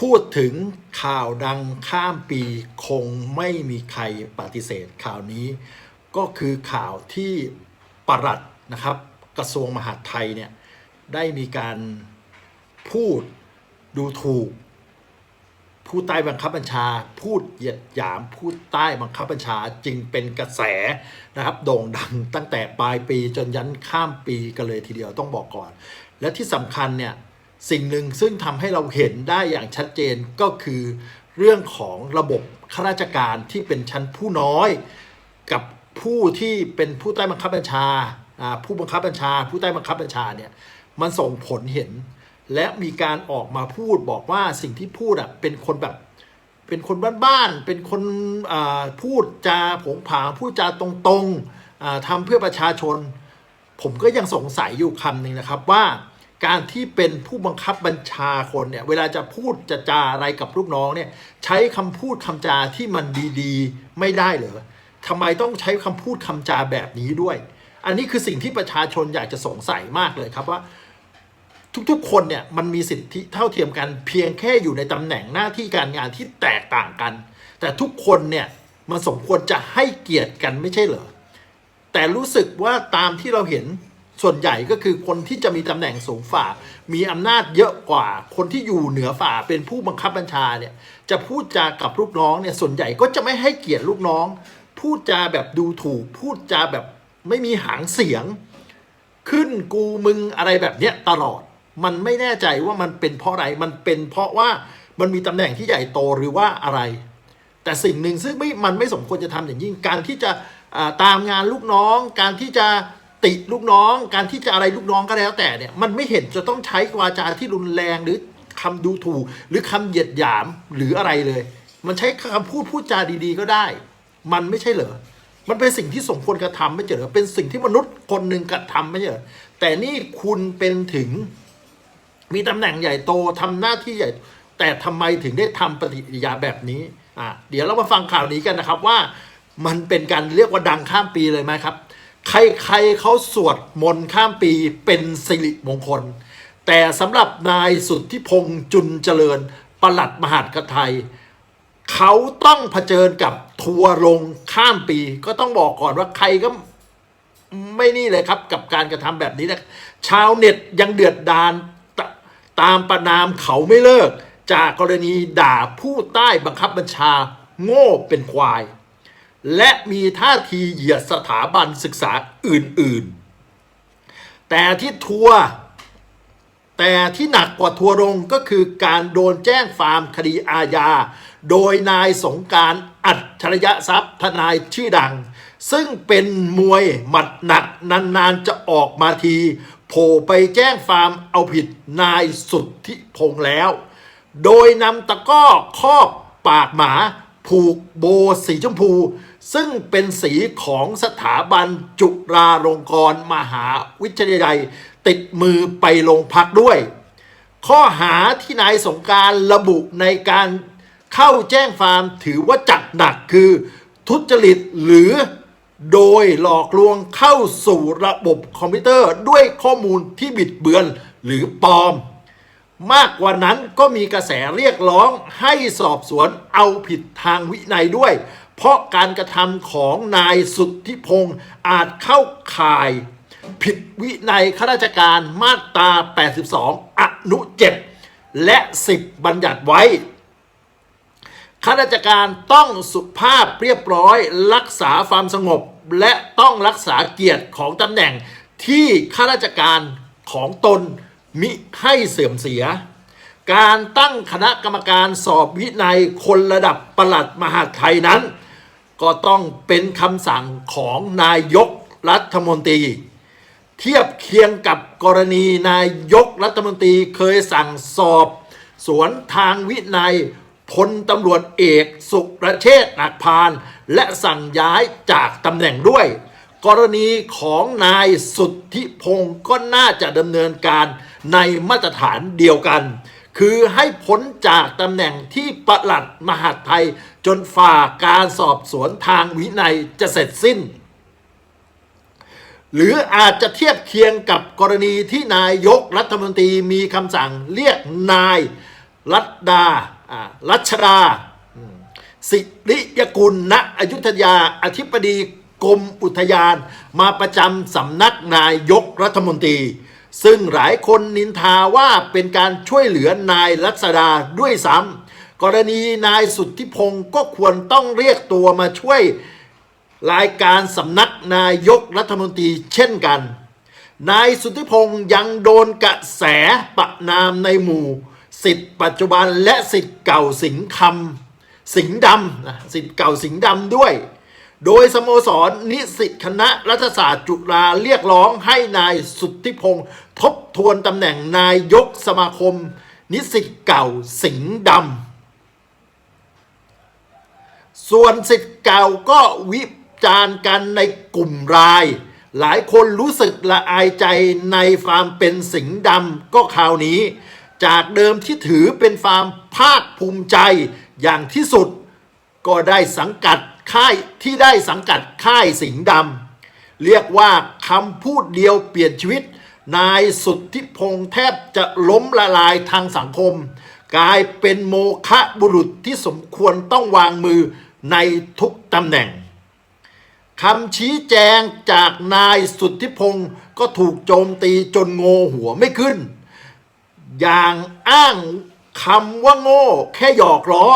พูดถึงข่าวดังข้ามปีคงไม่มีใครปฏิเสธข่าวนี้ ก็คือข่าวที่ปลัดนะครับ กระทรวงมหาดไทยเนี่ยได้มีการพูดดูถูก ผู้ใต้บังคับบัญชา พูดเหยียดหยามผู้ใต้บังคับบัญชาจึงเป็นกระแสนะครับ โด่งดังตั้งแต่ปลายปีจนยันข้ามปีกันเลยทีเดียวต้องบอกก่อน และที่สำคัญเนี่ย สิ่งหนึ่งซึ่งทำให้เราเห็นได้อย่างชัดเจนก็คือเรื่องของระบบข้าราชการที่เป็นชั้นผู้น้อย กับผู้ที่เป็นผู้ใต้บังคับบัญชา ผู้บังคับบัญชา ผู้ใต้บังคับบัญชาเนี่ยมันส่งผลเห็น และมีการออกมาพูดบอกว่าสิ่งที่พูดอะเป็นคนแบบเป็นคนบ้านๆเป็นคนพูดจาผงผางพูดจาตรงๆทำเพื่อประชาชน ผมก็ยังสงสัยอยู่คำหนึ่งนะครับว่า การที่เป็นผู้บังคับบัญชาคนเนี่ยเวลาจะพูดจะจาอะไรกับลูกน้องเนี่ยใช้คำพูดคำจาที่มันดีๆ ไม่ได้เหรอทำไมต้องใช้คำพูดคำจาแบบนี้ด้วย อันนี้คือสิ่งที่ประชาชนอยากจะสงสัยมากเลยครับว่าทุกๆ คนเนี่ยมันมีสิทธิเท่าเทียมกันเพียงแค่อยู่ในตำแหน่งหน้าที่การงานที่แตกต่างกัน แต่ทุกคนเนี่ยมันสมควรจะให้เกียรติกันไม่ใช่เหรอแต่รู้สึกว่าตามที่เราเห็น ส่วนใหญ่ก็คือคนที่จะมีตำแหน่งสูงฝ่า มีอำนาจเยอะกว่า คนที่อยู่เหนือฝ่าเป็นผู้บังคับบัญชาเนี่ยจะพูดจากับลูกน้องเนี่ยส่วนใหญ่ก็จะไม่ให้เกียรติลูกน้อง พูดจาแบบดูถูก พูดจาแบบไม่มีหางเสียง ขึ้นกูมึงอะไรแบบเนี้ยตลอด มันไม่แน่ใจว่ามันเป็นเพราะอะไรมันเป็นเพราะว่ามันมีตำแหน่งที่ใหญ่โตหรือว่าอะไร แต่สิ่งหนึ่งซึ่งไม่มันไม่สมควรจะทำอย่างยิ่งการที่จะตามงานลูกน้อง การที่จะ ติลูกน้องการที่จะอะไรลูกน้องก็แล้วแต่เนี่ยมันไม่เห็นจะต้องใช้วาจาที่รุนแรงหรือคำดูถูก หรือคำเหยียดหยามหรืออะไรเลย มันใช้คำพูดพูดจาดีๆ ก็ได้ มันไม่ใช่เหรอมันเป็นสิ่งที่สมควรกระทำไม่ใช่เหรอเป็นสิ่งที่มนุษย์คนหนึ่งกระทำไม่ใช่เหรอแต่นี่คุณเป็นถึง มีตำแหน่งใหญ่โตทำหน้าที่ใหญ่ แต่ทำไมถึงได้ทำปฏิกิริยาแบบนี้อะเดี๋ยวเรามาฟังข่าวนี้กันนะครับว่า มันเป็นการเรียกว่าดังข้ามปีเลยไหมครับ ใครๆเขาสวดมนต์ข้ามปีเป็นสิริมงคล แต่สำหรับนายสุทธิพงษ์จุนเจริญปลัดมหาดกไทย เขาต้องเผชิญกับทัวร์ลงข้ามปี ก็ต้องบอกก่อนว่าใครก็ไม่นี่เลยครับกับการกระทำแบบนี้นะชาวเน็ตยังเดือดดานตตามประนามเขาไม่เลิก จากกรณีด่าผู้ใต้บังคับบัญชาโง่เป็นควาย และมีท่าทีเหยียดสถาบันศึกษาอื่นๆ แต่ที่ทัวร์แต่ที่หนักกว่าทัวร์ลงก็คือการโดนแจ้งฟาร์มคดีอาญา โดยนายสงการอัจฉริยะทรัพย์ทนายชื่อดัง ซึ่งเป็นมวยหมัดหนักนานๆจะออกมาทีโผล่ไปแจ้งฟาร์มเอาผิดนายสุทธิพงษ์แล้ว โดยนำตะก้อครอบปากหมา ผูกโบสีชมพู ซึ่งเป็นสีของสถาบันจุฬาลงกรณ์มหาวิทยาลัย ติดมือไปโรงพักด้วย ข้อหาที่นายสงการระบุในการเข้าแจ้งฟามถือว่าจัดหนักคือ ทุจริตหรือโดยหลอกลวงเข้าสู่ระบบคอมพิวเตอร์ด้วยข้อมูลที่บิดเบือนหรือปลอม มากกว่านั้นก็มีกระแสเรียกร้องให้สอบสวนเอาผิดทางวินัยด้วย เพราะการกระทำของนายสุทธิพงศ์อาจเข้าข่าย ผิดวินัยข้าราชการมาตรา 82 อนุ 7 และ 10 บัญญัติไว้ข้าราชการต้องสุภาพเรียบร้อย รักษาความสงบ และต้องรักษาเกียรติของตำแหน่งที่ข้าราชการของตน มิให้เสื่อมเสีย การตั้งคณะกรรมการสอบวินัยคนระดับประหลัดมหาไทยนั้น ก็ต้องเป็นคำสั่งของนายกรัฐมนตรี เทียบเคียงกับกรณีนายกรัฐมนตรีเคยสั่งสอบ สวนทางวินัยพลตำรวจเอกสุรเชษฐ์หักพาน และสั่งย้ายจากตำแหน่งด้วย กรณีของนายสุทธิพงศ์ก็น่าจะดำเนินการในมาตรฐานเดียวกัน คือให้พ้นจากตำแหน่งที่ประหลัดมหาดไทยจนฝ่าการสอบสวนทางวินัยจะเสร็จสิ้น หรืออาจจะเทียบเคียงกับกรณีที่นายกรัฐมนตรีมีคำสั่งเรียกนายรัตดาอ่ารัชดาสิริยกุลณอยุธยาอธิบดี กรมอุทยาน มาประจำสำนักนายกรัฐมนตรี ซึ่งหลายคนนินทาว่าเป็นการช่วยเหลือนายรัชดาด้วยซ้ำกรณีนายสุทธิพงศ์ก็ควรต้องเรียกตัวมาช่วยรายการสำนักนายกรัฐมนตรีเช่นกัน นายสุทธิพงศ์ยังโดนกระแสประนามในหมู่สิทธิ์ปัจจุบันและสิทธิ์เก่าสิงห์คำสิงห์ดำนะสิทธิ์เก่าสิงห์ดำด้วย โดยสโมสรนิสิตคณะรัฐศาสตร์จุฬาเรียกร้องให้นายสุทธิพงศ์ทบทวนตำแหน่งนายกสมาคม นิสิตเก่าสิงห์ดำส่วนสิทธิ์เก่าก็วิจารณ์กันในกลุ่มราย หลายคนรู้สึกละอายใจในฟาร์มเป็นสิงห์ดำก็คราวนี้ จากเดิมที่ถือเป็นฟาร์มภาคภูมิใจอย่างที่สุด ก็ได้สังกัด ค่ายที่ได้สังกัดค่ายสิงห์ดำเรียกว่าคำพูดเดียวเปลี่ยนชีวิต นายสุทธิพงษ์แทบจะล้มละลายทางสังคม กลายเป็นโมฆะบุรุษที่สมควรต้องวางมือในทุกตำแหน่งคำชี้แจงจากนายสุทธิพงศ์ก็ถูกโจมตีจนโงหัวไม่ขึ้น อย่างอ้างคำว่าโง่แค่หยอกล้อ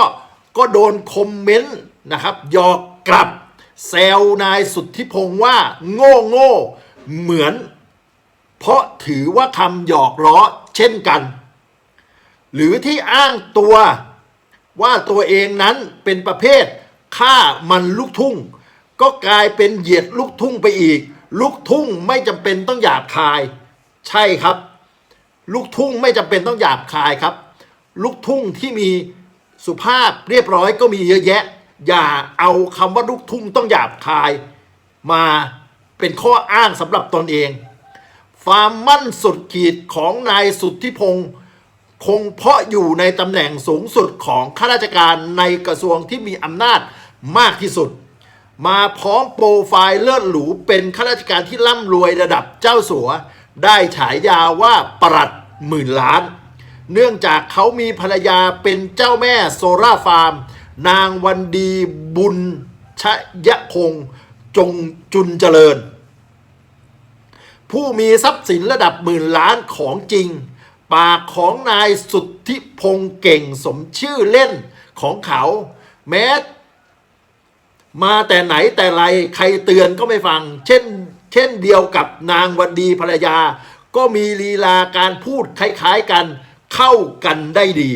ก็โดนคอมเมนต์ นะครับหยอกกลับแซวนายสุทธิพงศ์ว่าโง่โง่เหมือน เพราะถือว่าคำหยอกล้อเช่นกัน หรือที่อ้างตัวว่าตัวเองนั้นเป็นประเภทฆ่ามันลูกทุ่ง ก็กลายเป็นเหยียดลูกทุ่งไปอีก ลูกทุ่งไม่จำเป็นต้องหยาบคาย ใช่ครับ ลูกทุ่งไม่จำเป็นต้องหยาบคายครับ ลูกทุ่งที่มีสุภาพเรียบร้อยก็มีเยอะแยะ อย่าเอาคำว่าลูกทุ่งต้องหยาบคาย มาเป็นข้ออ้างสำหรับตนเอง ความมั่นสุดขีดของนายสุทธิพงศ์คงเพราะอยู่ในตำแหน่งสูงสุดของข้าราชการในกระทรวงที่มีอำนาจมากที่สุด มาพร้อมโปรไฟล์เลิศหรูเป็นข้าราชการที่ร่ำรวยระดับเจ้าสัว ได้ฉายาว่าปลัดหมื่นล้าน เนื่องจากเขามีภรรยาเป็นเจ้าแม่โซล่าฟาร์ม นางวันดีบุญชยคงจงจุนเจริญ ผู้มีทรัพย์สินระดับหมื่นล้านของจริง ปากของนายสุทธิพงษ์เก่งสมชื่อเล่นของเขา แม้ มาแต่ไหนแต่ไรใครเตือนก็ไม่ฟัง เช่น เช่นเดียวกับนางวันดีภรรยา ก็มีลีลาการพูดคล้ายๆกันเข้ากันได้ดี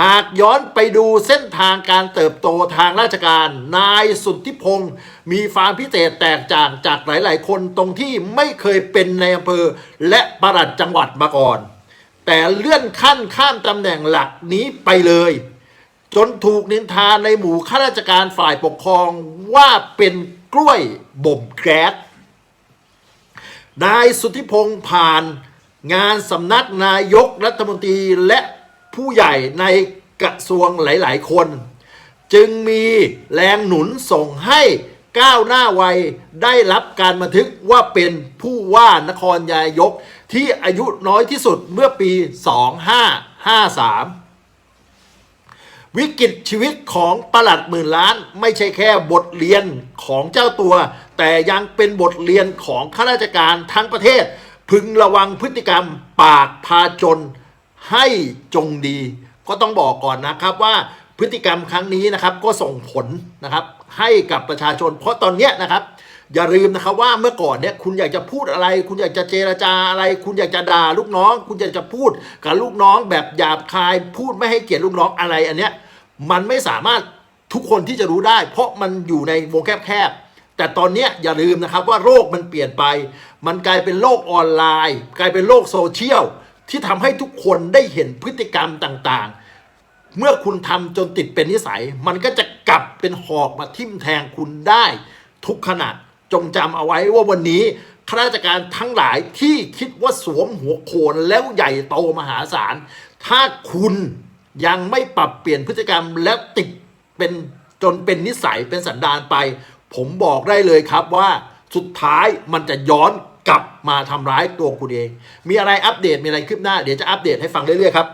หากย้อนไปดูเส้นทางการเติบโตทางราชการ นายสุทธิพงศ์มีความพิเศษแตกต่างจากหลาย ๆ คนตรงที่ไม่เคยเป็นในอำเภอและประหลัดจังหวัดมาก่อน แต่เลื่อนขั้นข้ามตำแหน่งหลักนี้ไปเลย จนถูกนินทาในหมู่ข้าราชการฝ่ายปกครองว่าเป็นกล้วยบ่มแก๊สนายสุทธิพงศ์ผ่านงานสำนักนายกรัฐมนตรีและ ผู้ใหญ่ในกระทรวงหลาย ๆ คน จึงมีแรงหนุนส่งให้ก้าวหน้าไวได้รับการบันทึกว่าเป็นผู้ว่านครนายกที่อายุน้อยที่สุดเมื่อปี 2553 วิกฤตชีวิตของประหลัดหมื่นล้านไม่ใช่แค่บทเรียนของเจ้าตัว แต่ยังเป็นบทเรียนของข้าราชการทั้งประเทศ พึงระวังพฤติกรรมปากพาจน ให้จงดี ก็ต้องบอกก่อนนะครับว่าพฤติกรรมครั้งนี้นะครับก็ส่งผลนะครับให้กับประชาชน เพราะตอนเนี้ยนะครับ อย่าลืมนะครับว่าเมื่อก่อนเนี่ยคุณอยากจะพูดอะไร คุณอยากจะเจรจาอะไร คุณอยากจะด่าลูกน้อง คุณอยากจะพูดกับลูกน้อง แบบหยาบคายพูดไม่ให้เกียรติลูกน้องอะไรอันเนี้ยมันไม่สามารถทุกคนที่จะรู้ได้ เพราะมันอยู่ในวงแคบๆแต่ตอนนี้อย่าลืมนะครับว่าโลกมันเปลี่ยนไป มันกลายเป็นโลกออนไลน์ กลายเป็นโลกโซเชียล ที่ทำให้ทุกคนได้เห็นพฤติกรรมต่างๆ เมื่อคุณทำจนติดเป็นนิสัย มันก็จะกลับเป็นหอกมาทิ่มแทงคุณได้ทุกขณะจงจำเอาไว้ว่าวันนี้ข้าราชการทั้งหลายที่คิดว่าสวมหัวโขนแล้วใหญ่โตมหาศาล ถ้าคุณยังไม่ปรับเปลี่ยนพฤติกรรมแล้วติดเป็นจนเป็นนิสัยเป็นสันดานไป ผมบอกได้เลยครับว่าสุดท้ายมันจะย้อน กลับมาทำร้ายตัวคุณเอง มีอะไรอัปเดตมีอะไรคืบหน้า เดี๋ยวจะอัปเดตให้ฟังเรื่อยๆครับ